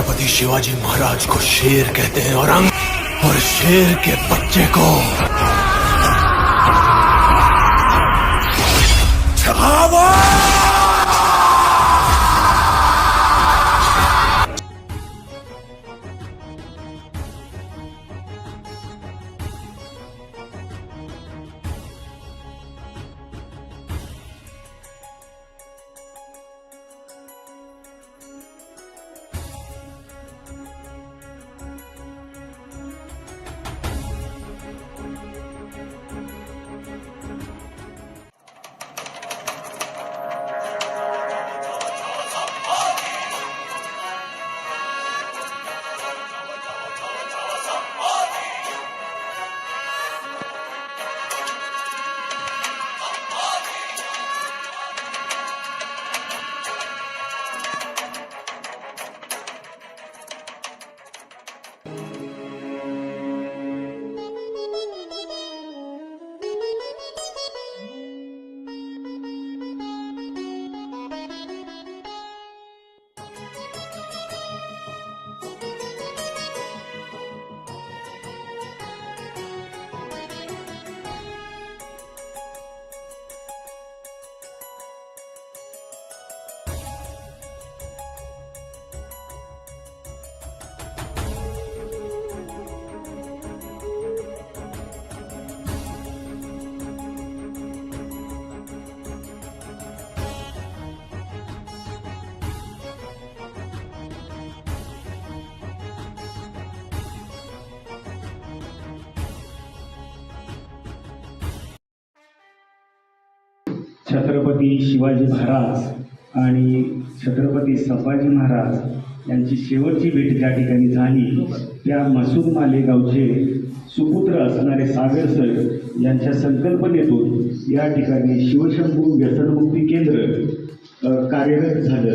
छत्रपति शिवाजी महाराज को शेर कहते हैं और अंग और शेर के बच्चे को छत्रपती शिवाजी महाराज आणि छत्रपती संभाजी महाराज यांची शेवटची भेट ज्या ठिकाणी झाली त्या मसूद मालेगावचे सुपुत्र असणारे सागर सर यांच्या संकल्पनेतून या ठिकाणी शिवशंभू व्यसनमुक्ती केंद्र कार्यरत झालं.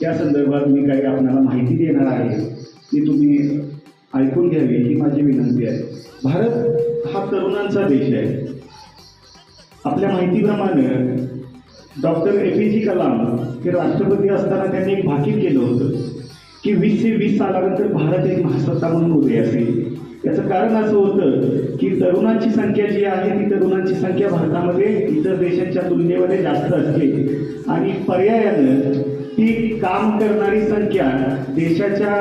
त्या संदर्भात मी काही आपल्याला माहिती देणार आहे. ती तुम्ही ऐकून घ्यावी ही माझी विनंती आहे. भारत हा तरुणांचा देश आहे. आपल्या माहितीप्रमाणे doctor A P J Kalam हे राष्ट्रपती असताना त्यांनी एक भाकीत केलं होतं की वीस ते वीस सालानंतर भारत एक महासत्ता म्हणून उभे असेल. याचं कारण असं होतं की तरुणांची संख्या जी आहे ती तरुणांची संख्या भारतामध्ये इतर देशांच्या तुलनेमध्ये जास्त असते. आणि पर्यायानं ती काम करणारी संख्या देशाच्या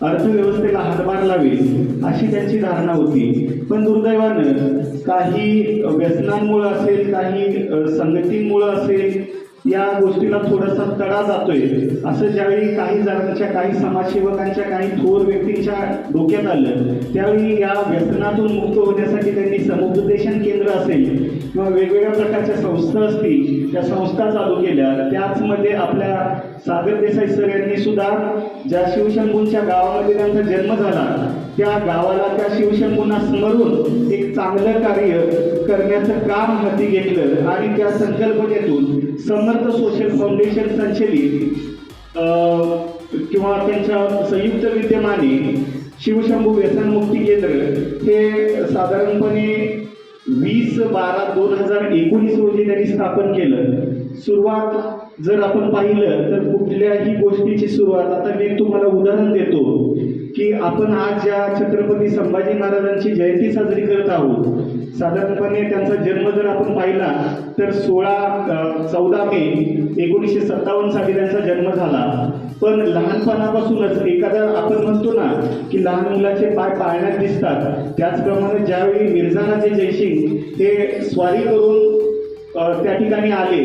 अर्थव्यवस्थेला हातभार लावेल अशी त्यांची धारणा होती. पण दुर्दैवानं काही व्यसनांमुळं असेल काही अ, संगतींमुळं असेल या गोष्टीला थोडासा तडा जातोय. असं ज्यावेळी काही जणांच्या काही समाजसेवकांच्या काही थोर व्यक्तींच्या डोक्यात आलं त्यावेळी या व्यसनातून मुक्त होण्यासाठी त्यांनी समुपदेशन केंद्र असेल किंवा वेगवेगळ्या प्रकारच्या संस्था असतील त्या संस्था चालू केल्या. त्याचमध्ये आपल्या सागर देसाई सर यांनी सुद्धा ज्या शिवशंभूंच्या गावामध्ये त्यांचा जन्म झाला त्या गावाला त्या शिवशंभूंना स्मरून चांगलं कार्य करण्याचं काम हाती घेतलं आणि त्या संकल्पनेतून समर्थ सोशल फाउंडेशन संचलित किंवा त्यांच्या संयुक्त विद्यमाने शिवशंभू व्यसनमुक्ती केंद्र हे साधारणपणे वीस बारा दोन हजार एकोणीस रोजी त्यांनी स्थापन केलं. सुरुवात जर आपण पाहिलं तर कुठल्याही गोष्टीची सुरुवात आता मी तुम्हाला उदाहरण देतो. की आपण आज ज्या छत्रपती संभाजी महाराजांची जयंती साजरी करत आहोत साधारणपणे त्यांचा जन्म जर आपण पाहिला तर सोळा चौदा मे एकोणीसशे सत्तावन्न साली त्यांचा जन्म झाला. पण लहानपणापासूनच एखादा आपण म्हणतो ना की लहान मुलाचे पाय पाळण्यात दिसतात. त्याचप्रमाणे ज्यावेळी मिर्झानाचे जयसिंग हे स्वारी करून त्या ठिकाणी आले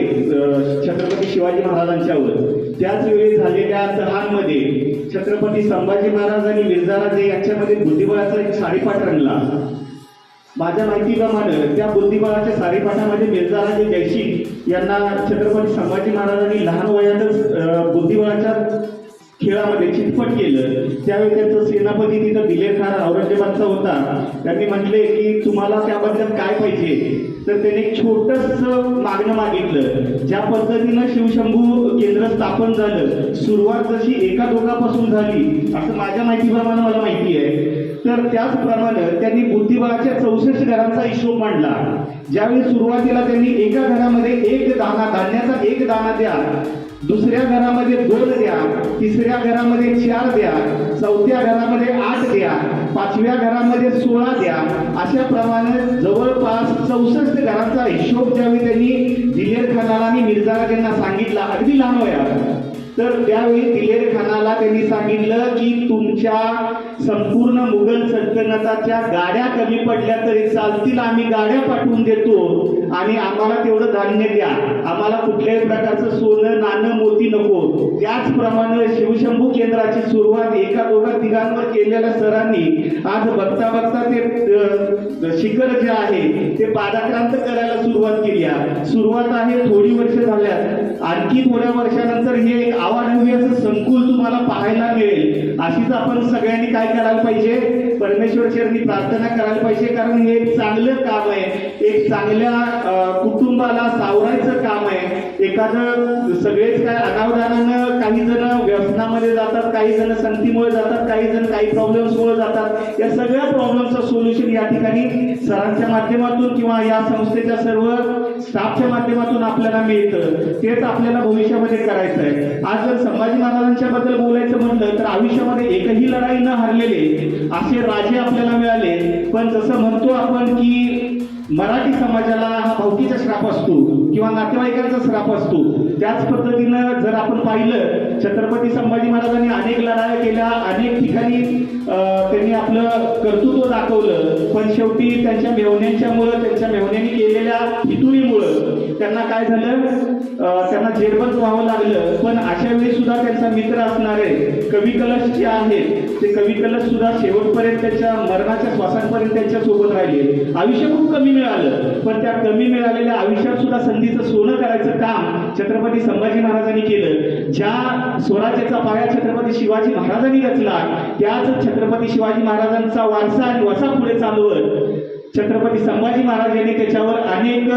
छत्रपती शिवाजी महाराजांच्यावर त्याच वेळी झालेल्या सणांमध्ये छत्रपती संभाजी महाराज आणि मिर्झाराजे यांच्यामध्ये बुद्धिबळाचा एक साडीपाठ रंगला. माझ्या माहितीप्रमाणे त्या बुद्धिबळाच्या साडीपाठामध्ये मिर्झाराजे जयसिंग यांना छत्रपती संभाजी महाराजांनी लहान वयातच बुद्धिबळाच्या खेळामध्ये चितपट केलं. त्यावेळी त्यांचं सेनापती तिथं दिलेर खान औरंगजेबाचा होता. त्यांनी म्हटले की तुम्हाला त्याबद्दल काय पाहिजे? तर त्याने एक छोटस मागणं मागितलं. ज्या पद्धतीनं शिवशंभू केंद्र स्थापन झालं सुरुवात जशी एका दोघापासून झाली असं माझ्या माहितीप्रमाणे मला माहिती आहे. तर त्याचप्रमाणे त्यांनी बुद्धिबळाच्या चौसष्ट घरांचा हिशोब मांडला. ज्यावेळी सुरुवातीला त्यांनी एका घरामध्ये एक दाना धान्याचा एक दाना द्या दुसऱ्या घरामध्ये दोन द्या तिसऱ्या घरामध्ये चार द्या चौथ्या घरामध्ये आठ द्या पाचव्या घरामध्ये सोळा द्या अशा प्रमाणे जवळपास चौसष्ट घरांचा हिशोब ज्यावेळी त्यांनी दिलेर खानाला आणि मिर्झा त्यांना सांगितला अगदी लहान वयात. तर त्यावेळी दिलेर खानाला त्यांनी सांगितलं की तुमच्या संपूर्ण मुघल सल्तनताच्या गाड्या कमी पडल्या तरी चालतील आम्ही गाड्या पाठवून देतो. आणि आम्हाला तेवढं धान्य द्या. आम्हाला कुठल्याही प्रकारचं सोनं नाणं मोती नको. त्याचप्रमाणे शिवशंभू केंद्राची सुरुवात एका दोघा तिघांवर केलेल्या सरांनी आज बघता बघता ते शिखर जे आहे ते पादाक्रांत करायला सुरुवात केली आहे. सुरुवात आहे थोडी वर्ष झाल्या आणखी थोड्या वर्षानंतर हे एक आवाढव्याचं संकुल तुम्हाला पाहायला मिळेल. अशीच आपण सगळ्यांनी काय करायला पाहिजे? परमेश्वर चरणी प्रार्थना करायला पाहिजे कारण हे एक चांगलं काम आहे. एक चांगल्या कुटुंबाला सावरायचं काम आहे. एखादं सगळेच काय अनावधानानं काही जण व्यसनामध्ये जातात काही जण संतीमुळे जातात काही जण काही प्रॉब्लेम्समुळे जातात. या सगळ्या प्रॉब्लेमचं सोल्युशन या ठिकाणी सरांच्या माध्यमातून किंवा या संस्थेच्या सर्व स्टाफच्या माध्यमातून आपल्याला मिळतं. तेच आपल्याला भविष्यामध्ये करायचं आहे. आज जर संभाजी महाराजांच्या बद्दल बोलायचं म्हटलं तर आयुष्यामध्ये एकही लढाई न हरलेले असे राजे आपल्याला मिळाले. पण जसं म्हणतो आपण की मराठी समाजाला हा भावकीचा श्राप असतो. किंवा नातेवाईकांचा श्राप असतो. त्याच पद्धतीनं जर आपण पाहिलं छत्रपती संभाजी महाराजांनी अनेक लढाया केल्या अनेक ठिकाणी त्यांनी आपलं कर्तृत्व दाखवलं पण शेवटी त्यांच्या मेवण्यांच्यामुळं त्यांच्या मेवण्यांनी केलेल्या फितुरीमुळं त्यांना काय झालं? त्यांना जेरबंद व्हावं लागलं पण अशा वेळी सुद्धा त्यांचा मित्र असणारे कवी कलश जे आहेत ते कवी कलश सुद्धा शेवटपर्यंत त्यांच्या मरणाच्या श्वासांपर्यंत त्यांच्यासोबत राहिले. आयुष्य खूप कमी मिळालं पण त्या कमी मिळालेल्या आयुष्यात सुद्धा संधीचं सोनं करायचं काम छत्रपती संभाजी महाराजांनी केलं. ज्या स्वराज्याचा पाया छत्रपती शिवाजी महाराजांनी रचला त्याच छत्रपती शिवाजी महाराजांचा वारसा आणि वसा पुढे चालवत छत्रपती संभाजी महाराज यांनी त्याच्यावर अनेक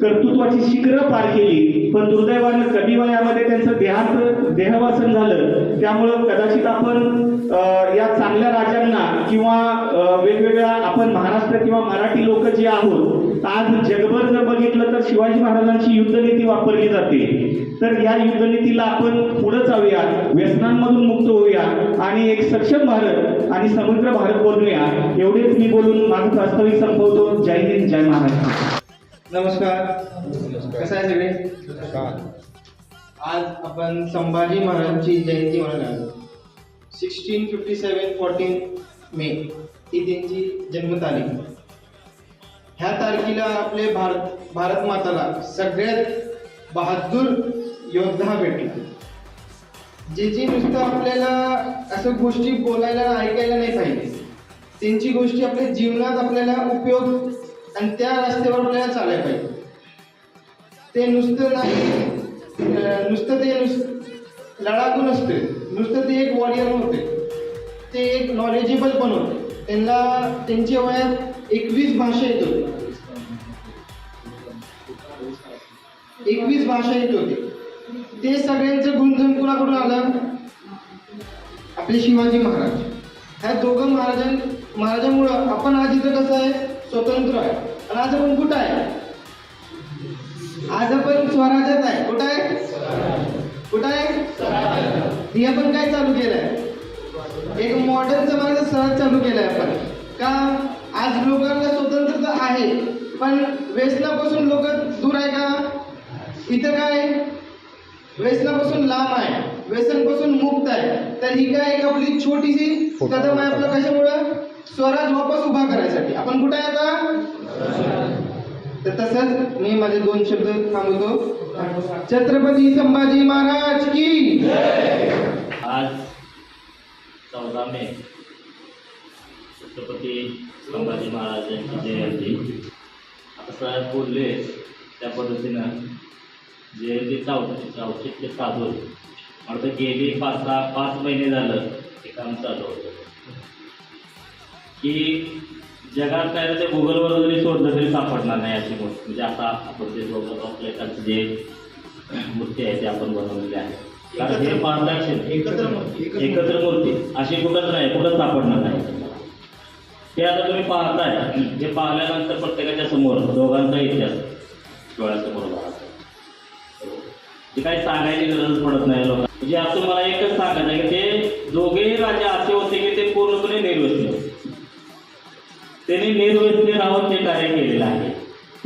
कर्तृत्वाची शीघ्र पार केली. पण दुर्दैवानं कमी वयामध्ये त्यांचं देहांत देहवासन झालं. त्यामुळं कदाचित आपण या चांगल्या राजांना किंवा वेगवेगळ्या आपण महाराष्ट्र किंवा मराठी लोक जे आहोत आज जगभर जर बघितलं तर शिवाजी महाराजांची युद्धनीती वापरली जाते. तर या युद्धनीतीला आपण पुढे जाऊया व्यसनांमधून मुक्त होऊया आणि एक सक्षम भारत आणि समग्र भारत बनवूया एवढेच मी बोलून माझं प्रास्ताविक संपवतो. जय हिंद जय महाराष्ट्र. नमस्कार. कसं आहे सगळे? आज आपण संभाजी महाराजांची जयंती म्हणून आलो. Sixteen fifty seven fourteen May ही त्यांची जन्मतारीख. ह्या तारखेला आपले भारत भारत माताला सगळ्यात बहादूर योद्धा भेटला. जे जे नुसतं आपल्याला असं गोष्टी बोलायला ऐकायला नाही पाहिजे त्यांची गोष्टी आपल्या जीवनात आपल्याला उपयोग आणि त्या रस्त्यावर आपल्याला चालायला पाहिजे. ते नुसतं नाही नुसतं ते नुस लढाकू नसते नुसतं ते एक वॉरियर होते. ते एक नॉलेजेबल पण होते. त्यांना त्यांच्या वयात एकवीस भाषा येत होती. एकवीस भाषा येत होती. ते सगळ्यांचं गुणधन कुणाकडून आलं? आपले शिवाजी महाराज. ह्या दोघं महाराजां महाराजांमुळं आपण आज इथं कसं आहे स्वतंत्र आहे. आणि आज आपण कुठं आहे? आज आपण स्वराज्यात आहे. कुठं आहे? कुठं आहे? हे आपण काय चालू केलंय? एक मॉडर्न जमान्याचा सहज चालू केलाय आपण. का? आज लोकांना स्वतंत्रता आहे पण व्यसनापासून लोक दूर आहे का? इथं काय? व्यसनापासून लांब आहे. व्यसनपासून मुक्त आहे. तर ही काय एक आपली छोटीशी कदम आहे आपलं कशामुळं? स्वराज वापस उभा करायसाठी. आपण कुठे आहे आता? तर तसंच मी माझे दोन शब्द थांबवतो छत्रपती संभाजी महाराज की आज चौदा मे. छत्रपती संभाजी महाराजांची जयंती. आता साहेब बोलले त्या पद्धतीनं जयंती औचित्य औचित्य ते साधू तर गेली पाच सहा पाच महिने झालं हे काम चालू होतं. की जगात काय ते गुगलवर जरी शोधलं तरी सापडणार नाही अशी गोष्ट. म्हणजे आता आपण ते बघत आपल्याकडचे जे मूर्ती आहे ते आपण बनवलेले आहे. कारण हे पारदर्शक एकत्र मूर्ती, एकत्र मूर्ती. अशी कुठंच नाही कुठंच सापडणार नाही. हे आता तुम्ही पाहताय. हे पाहिल्यानंतर प्रत्येकाच्या समोर दोघांचा इतिहास डोळ्यासमोर ते काही सांगायची गरज पडत नाही लोकांना. म्हणजे असं मला एकच सांगायचं की ते दोघेही राजे असे होते की ते पूर्णपणे निर्वसले होते. त्यांनी निर्वसले राहून ते कार्य केलेलं आहे.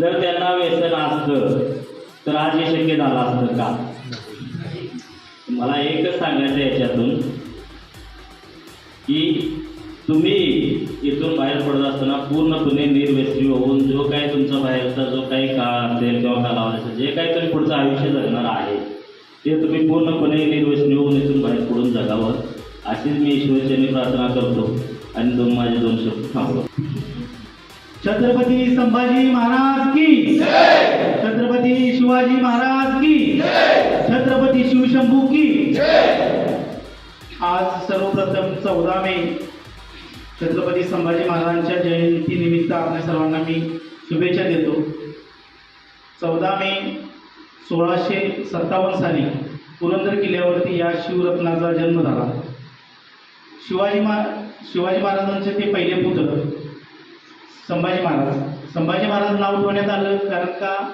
जर त्यांना व्यसन असतं तर आज हे शक्य झालं असतं का? मला एकच सांगायचं याच्यातून की तुम्ही इथून बाहेर पडत असताना पूर्णपणे निर्व्यसनी होऊन जो काही तुमचा बाहेरचा जो काही काळ असेल किंवा कालावधी असेल जे काही तुम्ही पुढचं आयुष्य जगणार आहे ते तुम्ही पूर्णपणे निर्व्यसनी होऊन इथून बाहेर पडून जगावं. अशीच मी ईश्वरचरणी प्रार्थना करतो. आणि दोन माझे दोन शब्द थांबलो छत्रपती संभाजी महाराज की छत्रपती शिवाजी महाराज की छत्रपती शिवशंभू की आज सर्वप्रथम चौदा मे छत्रपती संभाजी महाराजांच्या जयंतीनिमित्त आपल्या सर्वांना मी शुभेच्छा देतो. चौदा मे सोळाशे सत्तावन्न साली पुरंदर किल्ल्यावरती या शिवरत्नाचा जन्म झाला. शिवाजी महा शिवाजी महाराजांचे ते पहिले पुत्र. संभाजी महाराज. संभाजी महाराज नाव ठेवण्यात आलं कारण का?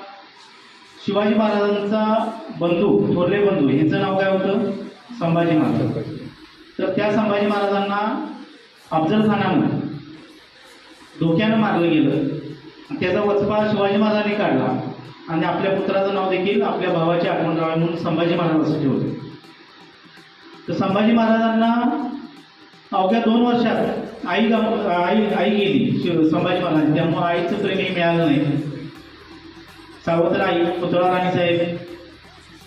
शिवाजी महाराजांचा बंधू थोरले बंधू ह्याचं नाव काय होतं? संभाजी महाराज. तर त्या संभाजी महाराजांना अफजल खानानं धोक्यानं मारलं गेलं. त्याचा वचपा शिवाजी महाराजांनी काढला. आणि आपल्या पुत्राचं नाव देखील आपल्या भावाची आठवण राहावी म्हणून संभाजी महाराज असं ठेवले. तर संभाजी महाराजांना अवघ्या दोन वर्षात आई गम आई आई गेली संभाजी महाराज. त्यामुळे आईचं प्रेमही मिळालं नाही. सावत्र आई पुतळा राणी साहेब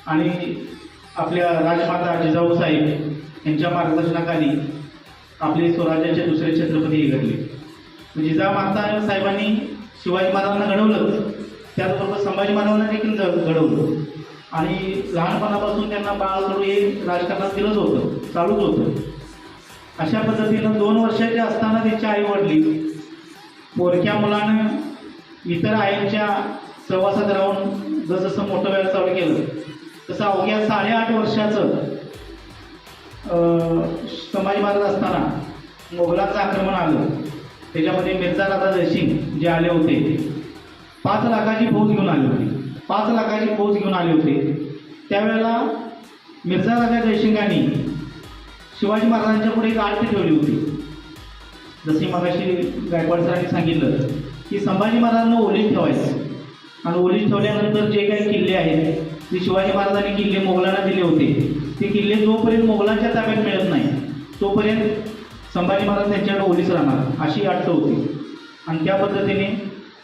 आणि आपल्या राजमाता जिजाऊ साहेब यांच्या मार्गदर्शनाखाली आपले स्वराज्याचे दुसरे छत्रपती हे घडले जिजामाता साहेबांनी शिवाजी महाराजांना घडवलं. त्याचबरोबर संभाजी महाराजांना देखील घडवलं. आणि लहानपणापासून त्यांना बाळकडू हे राजकारणात दिलंच होतं चालूच होतं. अशा पद्धतीनं दोन वर्षाचे असताना तिची आई वडली पोरक्या मुलानं इतर आईंच्या सहवासात राहून जसजसं मोठं वेळ चालू केलं तसं अवघ्या साडेआठ वर्षाचं अं, संभाजी असताना मोगलांचं आक्रमण आलं. त्याच्यामध्ये मिर्झा राजा जयसिंग जे आले होते पाच लाखाची फौज घेऊन आले होते. पाच लाखाची फौज घेऊन आले होते. त्यावेळेला मिर्झा राजा जयसिंगांनी शिवाजी महाराजांच्या पुढे एक आरती ठेवली होती. जसे मगाशी गायकवाड सरांनी सांगितलं की संभाजी महाराजांना ओलीत ठेवायचं. आणि ओलीत ठेवल्यानंतर जे काही किल्ले आहेत ते शिवाजी महाराजांनी किल्ले मोगलांना दिले होते. ते किल्ले जोपर्यंत मोगलांच्या ताब्यात मिळत नाही तोपर्यंत संभाजी महाराज त्यांच्याकडे ओलीच राहणार अशी अट होती. आणि त्या पद्धतीने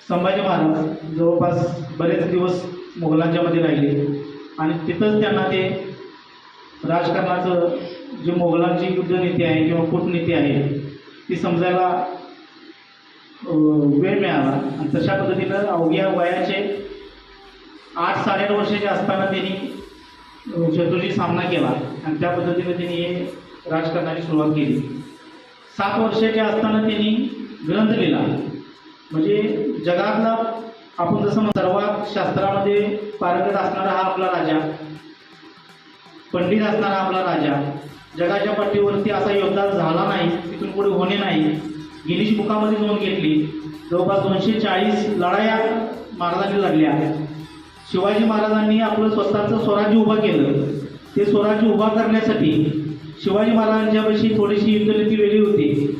संभाजी महाराज जवळपास बरेच दिवस मोगलांच्यामध्ये राहिले. आणि तिथंच त्यांना ते राजकारणाचं जे मोगलांची युद्धनीती आहे किंवा कूटनीती आहे ती समजायला वेळ मिळाला. आणि तशा पद्धतीनं अवघ्या वयाचे आठ साडेआठ वर्षाचे असताना त्यांनी शत्रूशी सामना केला. आणि त्या पद्धतीने त्यांनी हे राजकारणाची सुरुवात केली. सात वर्षाचे असताना त्यांनी ग्रंथ लिहिला. म्हणजे जगातला आपण जसं सर्वात शास्त्रामध्ये पारंगत असणारा हा आपला राजा. पंडित असणारा आपला राजा जगाच्या पट्टीवरती असा योद्धा झाला नाही तिथून पुढे होणे नाही. गिनीश बुकामध्ये नोंद घेतली जवळपास दोनशे चाळीस लढाया महाराजांनी लढल्या. शिवाजी महाराजांनी आपलं स्वतःचं स्वराज्य उभं केलं. ते स्वराज्य उभा करण्यासाठी शिवाजी महाराजांच्यापाशी थोडीशी युद्धनीती वेगळी होती.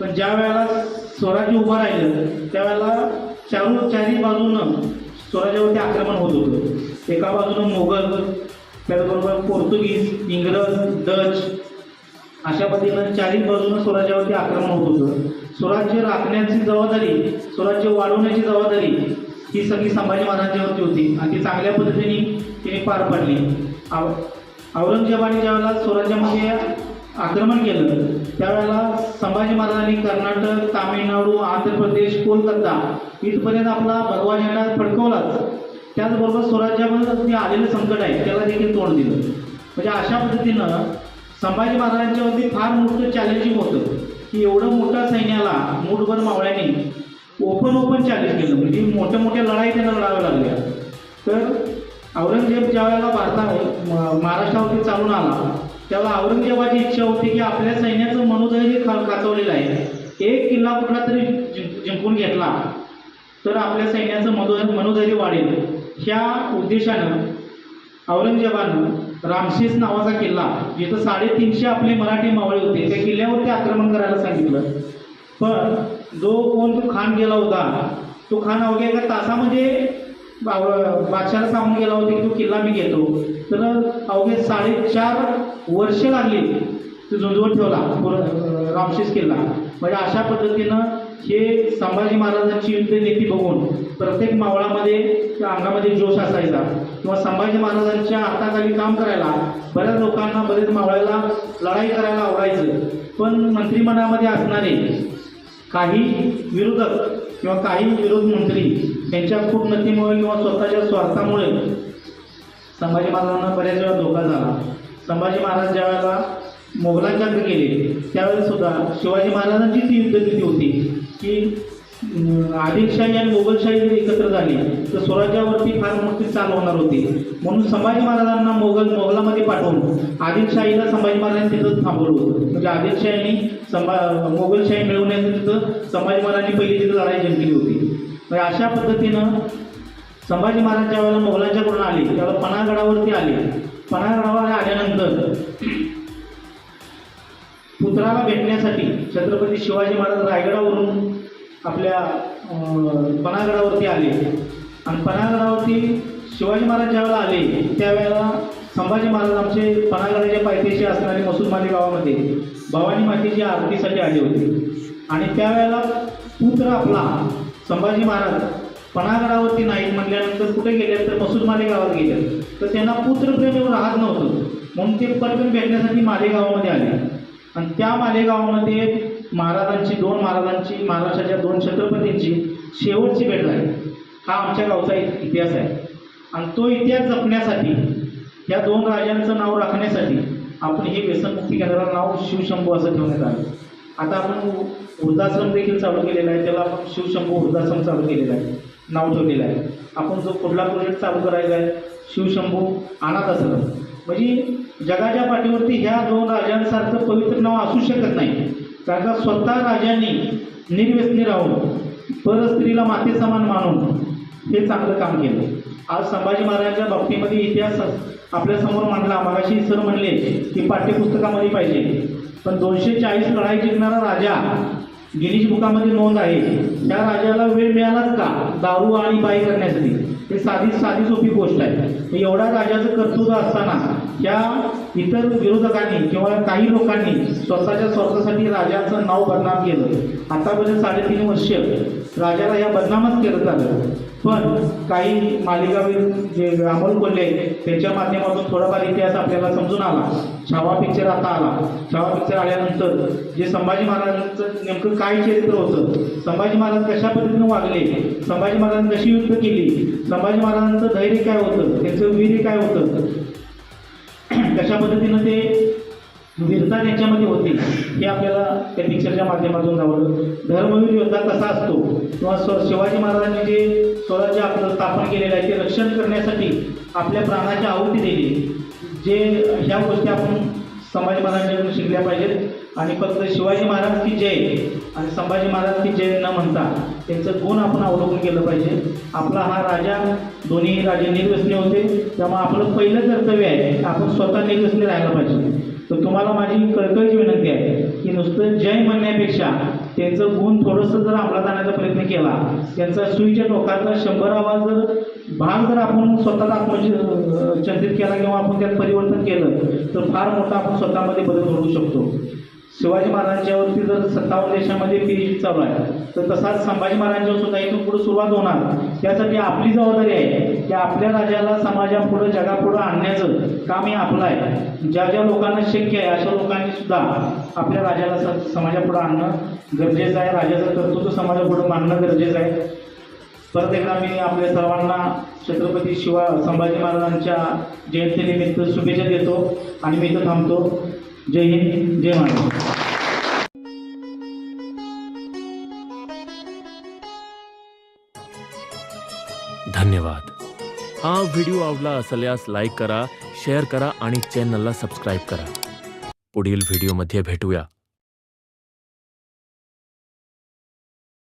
पण ज्या वेळेला स्वराज्य उभं राहिलं त्यावेळेला चारू चारी बाजूनं स्वराज्यावरती आक्रमण होत होतं. एका बाजूनं मोगल त्याचबरोबर पोर्तुगीज इंग्रज डच अशा पद्धतीनं चारही बाजूनं स्वराज्यावरती आक्रमण होत होतं. स्वराज्य राखण्याची जबाबदारी स्वराज्य वाढवण्याची जबाबदारी ही सगळी संभाजी महाराजांवरती होती आणि ती चांगल्या पद्धतीने तिने पार पाडली. आव औरंगजेबाने ज्यावेळेला स्वराज्यामध्ये आक्रमण केलं त्यावेळेला संभाजी महाराजांनी कर्नाटक तामिळनाडू आंध्र प्रदेश कोलकाता इथपर्यंत आपला भगवा झेंडा फडकवलाच. त्याचबरोबर स्वराज्यामध्ये जे आलेलं संकट आहे त्याला देखील तोंड दिलं. म्हणजे अशा पद्धतीनं संभाजी महाराजांच्यावरती फार मोठं चॅलेंजिंग होतं की एवढं मोठ्या सैन्याला मूठभर मावळ्याने ओपन ओपन चॅलेंज केलं. म्हणजे मोठ्या मोठ्या लढाई त्यांना लढाव्या लागल्या. तर औरंगजेब ज्या वेळेला भारता म- महाराष्ट्रावरती चालून आला त्यावेळेला औरंगजेबाची इच्छा होती की आपल्या सैन्याचं मनोधैर्य खा काचवलेलं आहे. एक किल्ला कुठला तरी जिंकून घेतला तर आपल्या सैन्याचं मनो मनोधैर्य वाढेल. ह्या उद्देशानं औरंगजेबानं रामशेष नावाचा किल्ला जिथं साडेतीनशे आपले मराठी मावळे होते त्या किल्ल्यावरती आक्रमण करायला सांगितलं. पण जो कोण तो खान गेला होता तो खान अवघ्या एका तासामध्ये बादशाला सांगून गेला होता की तो किल्ला मी घेतो. तर अवघे साडेचार वर्ष लागली तो झुंजवत ठेवला पुर- रामशेष किल्ला. म्हणजे अशा पद्धतीनं हे संभाजी महाराजांची युद्ध नीती बघून प्रत्येक मावळामध्ये त्या अंगामध्ये जोश असायचा. किंवा संभाजी महाराजांच्या हाताखाली काम करायला बऱ्याच लोकांना बरेच मावळ्याला लढाई करायला आवडायचं. पण मंत्रिमंडळामध्ये असणारे काही विरोधक किंवा काही विरोध मंत्री यांच्या कूटनीतीमुळे किंवा स्वतःच्या स्वार्थामुळे संभाजी महाराजांना बऱ्याच वेळा धोका झाला. संभाजी महाराज ज्या वेळेला मोगलांच्याकडे गेले त्यावेळेस सुद्धा शिवाजी महाराजांची ती युद्धनीती होती की आदिलशाही आणि मोगलशाही जर एकत्र झाली तर स्वराज्यावरती फार मोठी चाल होणार होती. म्हणून संभाजी महाराजांना मोगल मोगलामध्ये पाठवून आदिलशाहीला संभाजी महाराजांनी तिथं थांबवलं. होतं म्हणजे आदिलशाहीने संभा मोगलशाही मिळवण्याचं तिथं संभाजी महाराजांनी पहिली तिथं लढाई जिंकली होती. म्हणजे अशा पद्धतीनं संभाजी महाराज ज्यावेळेला मोगलांच्याकडून आले त्यावेळेला पन्हागडावरती आले. पन्हाळगडावर आल्यानंतर पुत्राला भेटण्यासाठी छत्रपती शिवाजी महाराज रायगडावरून आपल्या पनागडावरती आले. आणि पनागडावरती शिवाजी महाराज ज्यावेळेला आले त्यावेळेला संभाजी महाराज आमचे पनागडाच्या पायथ्याशी असणारे मसूदमाली गावामध्ये भवानी मातेची आरतीसाठी आले होते. आणि त्यावेळेला पुत्र आपला संभाजी महाराज पनागडावरती नाही म्हटल्यानंतर कुठे गेले? तर मसूदमाले गावात गेले. तर त्यांना पुत्रप्रेम राहत नव्हतं. म्हणून ते पटकन भेटण्यासाठी मालेगावामध्ये आले. आणि त्या मालेगावामध्ये महाराजांची दोन महाराजांची महाराष्ट्राच्या दोन छत्रपतींची शेवटची भेट झाली. हा आमच्या गावचा इतिहास आहे. आणि तो इतिहास जपण्यासाठी या दोन राजांचं नाव राखण्यासाठी आपण हे व्यसनमुक्ती केंद्राला नाव शिवशंभू असं ठेवण्यात आलं. आता आपण वृद्धाश्रम देखील चालू केलेला आहे. त्याला आपण शिवशंभू वृद्धाश्रम चालू केलेला आहे. नाव ठेवलेलं आहे. आपण जो कुठला प्रोजेक्ट चालू करायचा आहे शिवशंभू अनाथ आश्रम म्हणजे जगाच्या पाठीवरती ह्या दोन राजांसारखं पवित्र नाव असू शकत नाही. कारण का स्वतः राजांनी निर्व्यसनी राहून परस्त्रीला माते समान मानून हे चांगलं काम केलं. आज संभाजी महाराजांच्या बाबतीमध्ये इतिहास आपल्यासमोर मांडला. मागाशी सर म्हणले की पाठ्यपुस्तकामध्ये पाहिजे. पण दोनशे चाळीस लढाई जिंकणारा राजा गिरीश बुकामध्ये नोंद आहे. त्या राजाला वेळ मिळालाच का? दारू आणि बाई करण्यासाठी. हे साधी साधी सोपी गोष्ट आहे. एवढा राजाचं कर्तृत्व असताना त्या इतर विरोधकांनी किंवा काही लोकांनी स्वतःच्या स्वार्थासाठी राजाचं नाव बदनाम केलं. आतापर्यंत साडेतीन वर्ष राजाला या बदनामच केलं झालं पण काही मालिकावीर जे अमोल कोल्हे त्यांच्या माध्यमातून थोडाफार इतिहास आपल्याला समजून आला. छावा पिक्चर आता आला. छावा पिक्चर आल्यानंतर जे संभाजी महाराजांचं नेमकं काय चरित्र होतं संभाजी महाराज कशा पद्धतीनं वागले संभाजी महाराजांनी कशी युद्ध केली संभाजी महाराजांचं धैर्य काय होतं त्यांचं वीर्य काय होतं कशा पद्धतीनं ते वीरता त्यांच्यामध्ये होती. हे आपल्याला त्या पिक्चरच्या माध्यमातून जावं धर्मवीर योद्धा कसा असतो? किंवा स्व शिवाजी महाराजांनी जे स्वराज्य आपलं स्थापन केलेलं आहे ते रक्षण करण्यासाठी आपल्या प्राणाची आहुती दिली. जे ह्या गोष्टी आपण संभाजी महाराजांकडून शिकल्या पाहिजेत. आणि फक्त शिवाजी महाराज की जय आणि संभाजी महाराज की जय न म्हणता त्यांचं गुण आपण अवलंबून केलं पाहिजे. आपला हा राजा दोन्ही राजे निर्व्यसनी होते. त्यामुळे आपलं पहिलं कर्तव्य आहे आपण स्वतः निर्व्यसनी राहायला पाहिजे. तर तुम्हाला माझी कळकळीची विनंती आहे की नुसतं जय म्हणण्यापेक्षा त्यांचं गुण थोडंसं जर अंमलात आणण्याचा प्रयत्न केला त्यांचा सुईच्या टोकातला आवाज जर भाग जर आपण स्वतःला आत्मचिंतित केला किंवा आपण त्यात परिवर्तन केलं तर फार मोठा आपण स्वतःमध्ये बदल घडवू शकतो. शिवाजी महाराजांच्यावरती जर सत्तावन्न देशामध्ये पी एच चालू आहे तर तसाच संभाजी महाराजांच्यावर सुद्धा इथून पुढे सुरुवात होणार. त्यासाठी आपली जबाबदारी आहे की आपल्या राजाला समाजापुढं जगापुढं आणण्याचं काम हे आपलं आहे. ज्या ज्या लोकांना शक्य आहे अशा लोकांनी सुद्धा आपल्या राजाला स- समाजापुढं आणणं गरजेचं आहे. राजाचं कर्तृत्व समाजापुढं मांडणं गरजेचं आहे. परत एकदा मी आपल्या सर्वांना छत्रपती शिवा संभाजी महाराजांच्या जयंतीनिमित्त शुभेच्छा देतो आणि मी इथं थांबतो. जय हिंद जय महाराज धन्यवाद. हा व्हिडिओ आवडला असल्यास लाईक करा शेअर करा आणि चॅनलला सबस्क्राईब करा. पुढील व्हिडिओमध्ये भेटूया.